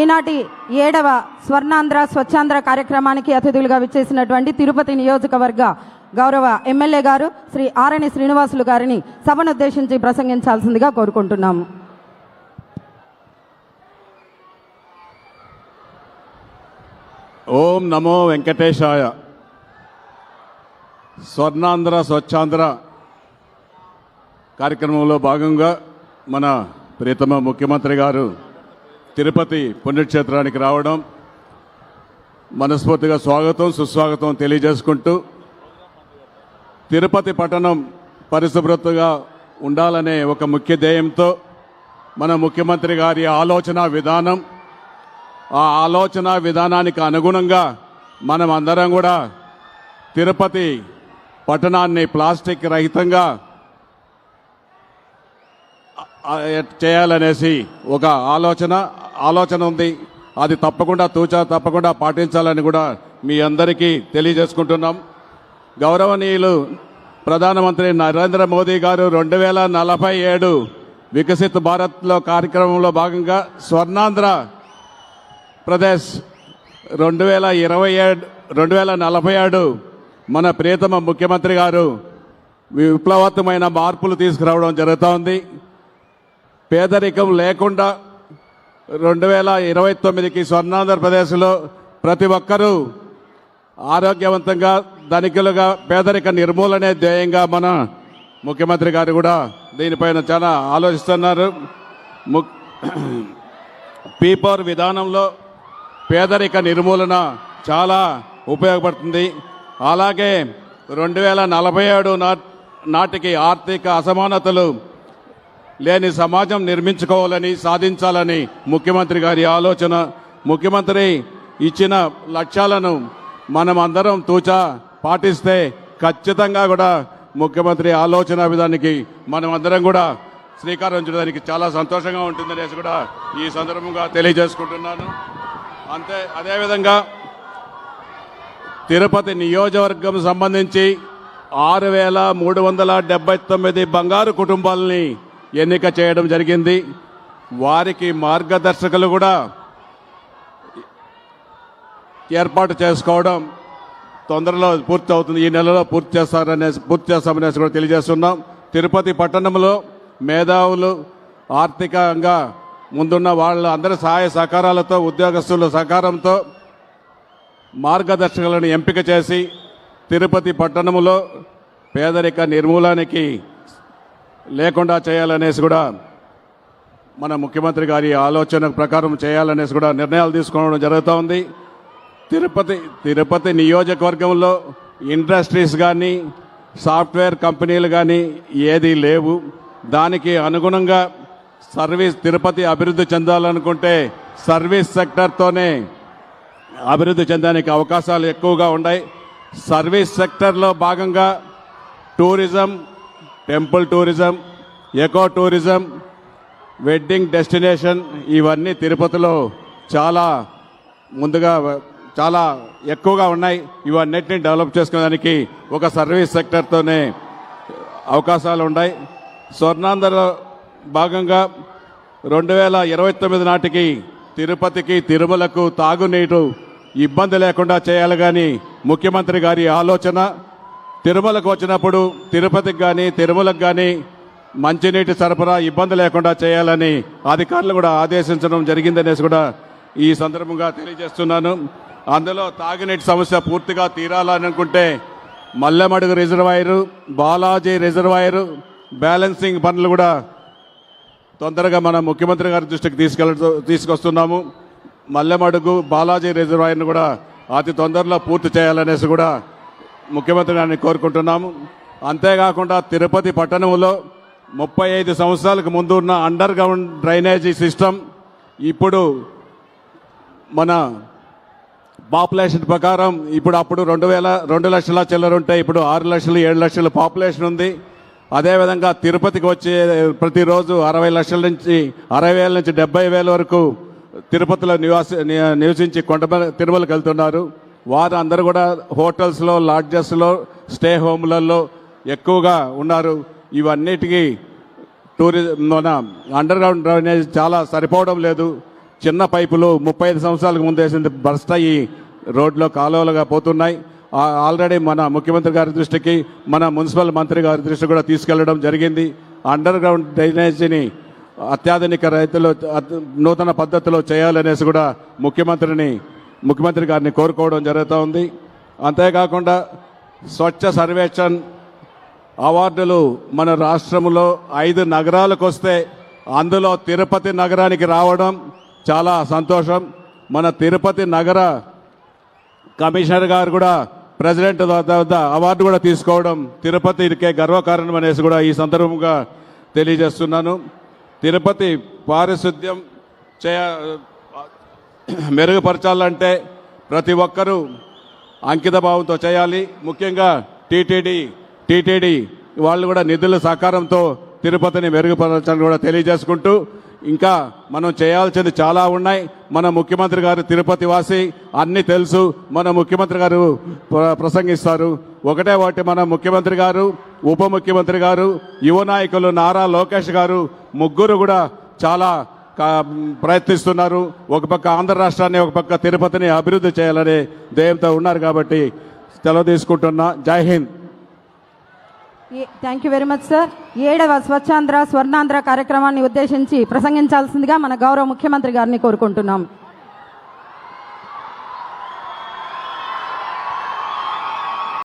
ఈనాటి ఏడవ స్వర్ణాంధ్ర స్వచ్ఛాంధ్ర కార్యక్రమానికి అతిథులుగా విచ్చేసినటువంటి తిరుపతి నియోజకవర్గ గౌరవ ఎమ్మెల్యే గారు శ్రీ ఆరణి శ్రీనివాసులు గారిని సభనుద్దేశించి ప్రసంగించాల్సిందిగా కోరుకుంటున్నాము. ఓం నమో వెంకటేశాయ. స్వర్ణాంధ్ర స్వచ్ఛాంధ్ర కార్యక్రమంలో భాగంగా మన ప్రియతమ ముఖ్యమంత్రి గారు తిరుపతి పుణ్యక్షేత్రానికి రావడం మనస్ఫూర్తిగా స్వాగతం సుస్వాగతం తెలియజేసుకుంటూ తిరుపతి పట్టణం పరిశుభ్రతగా ఉండాలనే ఒక ముఖ్య ధ్యేయంతో మన ముఖ్యమంత్రి గారి ఆలోచన విధానం ఆ ఆలోచన విధానానికి అనుగుణంగా మనం అందరం కూడా తిరుపతి పట్టణాన్ని ప్లాస్టిక్ రహితంగా చేయాలనేసి ఒక ఆలోచన ఆలోచన ఉంది. అది తప్పకుండా తూచా తప్పకుండా పాటించాలని కూడా మీ అందరికీ తెలియజేసుకుంటున్నాం. గౌరవనీయులు ప్రధానమంత్రి నరేంద్ర మోదీ గారు రెండు వేల నలభై ఏడు వికసిత్ భారత్లో కార్యక్రమంలో భాగంగా స్వర్ణాంధ్ర ప్రదేశ్ రెండు వేల ఇరవై ఏడు రెండు వేల నలభై ఏడు మన ప్రియతమ ముఖ్యమంత్రి గారు విప్లవత్వమైన మార్పులు తీసుకురావడం జరుగుతోంది. పేదరికం లేకుండా రెండు వేల ఇరవై తొమ్మిదికి స్వర్ణాంధ్రప్రదేశ్లో ప్రతి ఒక్కరూ ఆరోగ్యవంతంగా ధనికులుగా పేదరిక నిర్మూలనే ధ్యేయంగా మన ముఖ్యమంత్రి గారు కూడా దీనిపైన చాలా ఆలోచిస్తున్నారు. ము- పీపర్ విధానంలో పేదరిక నిర్మూలన చాలా ఉపయోగపడుతుంది. అలాగే రెండు వేల నలభై ఏడు నాటికి ఆర్థిక అసమానతలు లేని సమాజం నిర్మించుకోవాలని సాధించాలని ముఖ్యమంత్రి గారి ఆలోచన. ముఖ్యమంత్రి ఇచ్చిన లక్ష్యాలను మనం అందరం తూచా పాటిస్తే ఖచ్చితంగా కూడా ముఖ్యమంత్రి ఆలోచన విధానికి మనం అందరం కూడా శ్రీకారం చూడడానికి చాలా సంతోషంగా ఉంటుందనేసి కూడా ఈ సందర్భంగా తెలియజేసుకుంటున్నాను. అంతే అదేవిధంగా తిరుపతి నియోజకవర్గం సంబంధించి ఆరు వేల మూడు వందల డెబ్బై తొమ్మిది బంగారు కుటుంబాలని ఎన్నిక చేయడం జరిగింది. వారికి మార్గదర్శకులు కూడా ఏర్పాటు చేసుకోవడం తొందరలో పూర్తి అవుతుంది ఈ నెలలో పూర్తి చేస్తారనేసి పూర్తి చేస్తామనేసి కూడా తెలియజేస్తున్నాం. తిరుపతి పట్టణంలో మేధావులు ఆర్థికంగా ముందున్న వాళ్ళ అందరి సహాయ సహకారాలతో ఉద్యోగస్తుల సహకారంతో మార్గదర్శకులను ఎంపిక చేసి తిరుపతి పట్టణంలో పేదరిక నిర్మూలనకి లేకుండా చేయాలనేసి కూడా మన ముఖ్యమంత్రి గారి ఆలోచన ప్రకారం చేయాలనేసి కూడా నిర్ణయాలు తీసుకోవడం జరుగుతూ ఉంది. తిరుపతి తిరుపతి నియోజకవర్గంలో ఇండస్ట్రీస్ కానీ సాఫ్ట్వేర్ కంపెనీలు కానీ ఏది లేవు. దానికి అనుగుణంగా సర్వీస్ తిరుపతి అభివృద్ధి చెందాలనుకుంటే సర్వీస్ సెక్టర్తోనే అభివృద్ధి చెందడానికి అవకాశాలు ఎక్కువగా ఉన్నాయి సర్వీస్ సెక్టర్లో భాగంగా tourism temple tourism eco tourism wedding destination ఇవన్నీ తిరుపతిలో చాలా ముందుగా చాలా ఎక్కువగా ఉన్నాయి. ఇవన్నిటిని డెవలప్ చేసుకోవడానికి ఒక సర్వీస్ సెక్టర్తోనే అవకాశాలు ఉన్నాయి. స్వర్ణాంధ్రలో భాగంగా రెండు వేల ఇరవై తొమ్మిది నాటికి తిరుపతికి తిరుమలకు తాగునీరు ఇబ్బంది లేకుండా చేయాలి కానీ ముఖ్యమంత్రి గారి ఆలోచన తిరుమలకు వచ్చినప్పుడు తిరుపతికి కానీ తిరుమలకు కానీ మంచినీటి సరఫరా ఇబ్బంది లేకుండా చేయాలని అధికారులు కూడా ఆదేశించడం జరిగిందనేసి కూడా ఈ సందర్భంగా తెలియజేస్తున్నాను. అందులో తాగునీటి సమస్య పూర్తిగా తీరాలని అనుకుంటే Mallemadugu reservoir Balaji reservoir balancing పనులు కూడా తొందరగా మన ముఖ్యమంత్రి గారి దృష్టికి తీసుకెళ్ళ తీసుకొస్తున్నాము. మల్లెమడుగు బాలాజీ రిజర్వాయర్ను కూడా అతి తొందరలో పూర్తి చేయాలనేసి కూడా ముఖ్యమంత్రి గారిని కోరుకుంటున్నాము. అంతేకాకుండా తిరుపతి పట్టణంలో ముప్పై ఐదు సంవత్సరాలకు ముందు ఉన్న అండర్ గ్రౌండ్ డ్రైనేజీ సిస్టమ్ ఇప్పుడు మన పాపులేషన్ ప్రకారం ఇప్పుడు అప్పుడు రెండు వేల రెండు లక్షల చిల్లర ఉంటే ఇప్పుడు ఆరు లక్షలు ఏడు లక్షల పాపులేషన్ ఉంది. అదేవిధంగా తిరుపతికి వచ్చే ప్రతిరోజు అరవై లక్షల నుంచి అరవై వేల నుంచి డెబ్బై వేల వరకు తిరుపతిలో నివాస ని- నివసించి కొండ తిరుమలకి వెళ్తున్నారు. వారందరూ కూడా హోటల్స్లో లాడ్జెస్లో స్టే హోమ్లలో ఎక్కువగా ఉన్నారు. ఇవన్నిటికీ టూరిజం మన అండర్ గ్రౌండ్ డ్రైనేజ్ చాలా సరిపోవడం లేదు. చిన్న పైపులు ముప్పై ఐదు సంవత్సరాలకు ముందు వేసింది బర్స్ట్ అయ్యి రోడ్లో కాలువలుగా పోతున్నాయి. ఆల్రెడీ మన ముఖ్యమంత్రి గారి దృష్టికి మన మున్సిపల్ మంత్రి గారి దృష్టి కూడా తీసుకెళ్ళడం జరిగింది. అండర్ గ్రౌండ్ డ్రైనేజీని అత్యాధునిక రైతులు నూతన పద్ధతిలో చేయాలనేసి కూడా ముఖ్యమంత్రిని ముఖ్యమంత్రి గారిని కోరుకోవడం జరుగుతూ ఉంది. అంతేకాకుండా స్వచ్ఛ సర్వేక్షణ్ అవార్డులు మన రాష్ట్రంలో ఐదు నగరాలకు వస్తే అందులో తిరుపతి నగరానికి రావడం చాలా సంతోషం. మన తిరుపతి నగర కమిషనర్ గారు కూడా ప్రెసిడెంట్ వద్ద అవార్డు కూడా తీసుకోవడం తిరుపతికే గర్వకారణం అనేసి కూడా ఈ సందర్భంగా తెలియజేస్తున్నాను. తిరుపతి పారిశుద్ధ్యం చేయ మెరుగుపరచాలంటే ప్రతి ఒక్కరూ అంకితభావంతో చేయాలి. ముఖ్యంగా టీటీడీ టీటీడీ వాళ్ళు కూడా నిధుల సహకారంతో తిరుపతిని మెరుగుపరచాలని కూడా తెలియజేసుకుంటూ ఇంకా మనం చేయాల్సింది చాలా ఉన్నాయి. మన ముఖ్యమంత్రి గారు తిరుపతి వాసి అన్ని తెలుసు. మన ముఖ్యమంత్రి గారు ప్ర- ప్రసంగిస్తారు. ఒకటే వాటి మన ముఖ్యమంత్రి గారు ఉప ముఖ్యమంత్రి గారు యువ నాయకులు నారా లోకేష్ గారు ముగ్గురు కూడా చాలా ప్రయత్నిస్తున్నారు. ఒక పక్క ఆంధ్ర రాష్ట్రాన్ని ఒక పక్క తిరుపతిని అభివృద్ధి చేయాలనే ధ్యేయంతో ఉన్నారు కాబట్టి సెలవు తీసుకుంటున్నా. జై Hind. Thank you very much sir ఏడవ స్వచ్ఛాంధ్ర స్వర్ణాంధ్ర కార్యక్రమాన్ని ఉద్దేశించి ప్రసంగించాల్సిందిగా మన గౌరవ ముఖ్యమంత్రి గారిని కోరుకుంటున్నాం.